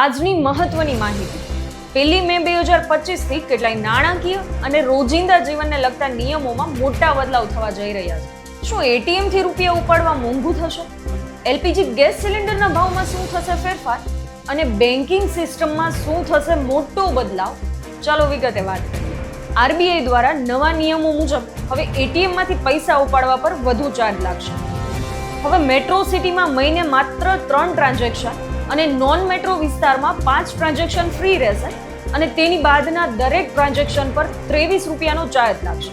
આજની મહત્વની માહિતી. પહેલી મે બે હજાર પચીસથી કેટલાય નાણાકીય અને રોજિંદા જીવનને લગતા નિયમોમાં મોટા બદલાવ થવા જઈ રહ્યા છે. શું એટીએમથી રૂપિયા ઉપાડવા મોંઘું થશે? એલપીજી ગેસ સિલિન્ડરના ભાવમાં શું થશે ફેરફાર? અને બેન્કિંગ સિસ્ટમમાં શું થશે મોટો બદલાવ? ચાલો વિગતે વાત કરીએ. આરબીઆઈ દ્વારા નવા નિયમો મુજબ હવે એટીએમમાંથી પૈસા ઉપાડવા પર વધુ ચાર્જ લાગશે. હવે મેટ્રો સિટીમાં મહિને માત્ર ત્રણ ટ્રાન્ઝેક્શન અને નોન મેટ્રો વિસ્તારમાં પાંચ ટ્રાન્ઝેક્શન ફ્રી રહેશે અને તેની બાદના દરેક ટ્રાન્ઝેક્શન પર ત્રેવીસ રૂપિયાનો ચાર્જ લાગશે.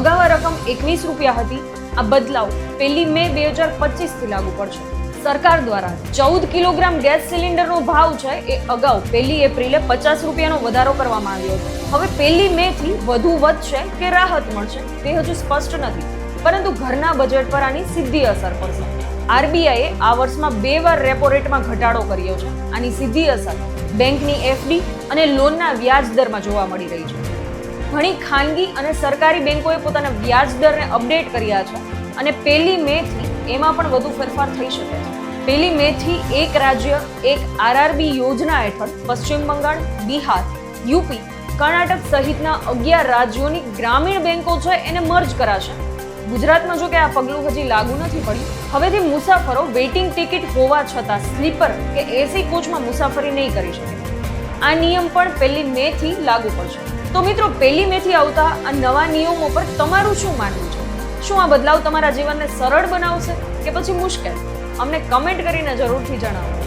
અગાઉ આ રકમ એકવીસ રૂપિયા હતી. આ બદલાવ પહેલી મે બે હજાર પચીસથી લાગુ પડશે. સરકાર દ્વારા ચૌદ કિલોગ્રામ ગેસ સિલિન્ડરનો ભાવ છે એ અગાઉ પહેલી એપ્રિલે પચાસ રૂપિયાનો વધારો કરવામાં આવ્યો હતો. હવે પહેલી મેથી વધુ વધશે કે રાહત મળશે તે હજુ સ્પષ્ટ નથી. પરંતુ ઘરના બજેટ પર આની સીધી અસર પડશે. આરબીઆઈએ આ વર્ષમાં બે વાર રેપો રેટમાં ઘટાડો કર્યો છે. આની સીધી અસર બેંકની એફડી અને લોનના વ્યાજ દરમાં જોવા મળી રહી છે. ઘણી ખાનગી અને સરકારી બેંકોએ પોતાના વ્યાજ દરને અપડેટ કર્યા છે અને પહેલી મેથી એમાં પણ વધુ ફેરફાર થઈ શકે છે. પહેલી મેથી એક રાજ્ય, એક આરઆરબી યોજના હેઠળ પશ્ચિમ બંગાળ, બિહાર, યુપી, કર્ણાટક સહિતના અગિયાર રાજ્યોની ગ્રામીણ બેંકો છે એને મર્જ કરાશે. ગુજરાતમાં જો કે આ પગલું હજી લાગુ નથી પડ્યું. હવેથી મુસાફરો વેઇટિંગ ટિકિટ હોવા છતાં સ્લીપર કે એસી કોચમાં મુસાફરી નહીં કરી શકે. આ નિયમ પણ પહેલી મે થી લાગુ પડશે. તો મિત્રો, પહેલી મે થી આવતા આ નવા નિયમો પર તમારું શું માનવું છે? શું આ બદલાવ તમારા જીવનને સરળ બનાવશે કે પછી મુશ્કેલ? અમને કમેન્ટ કરીને જરૂરથી જણાવો.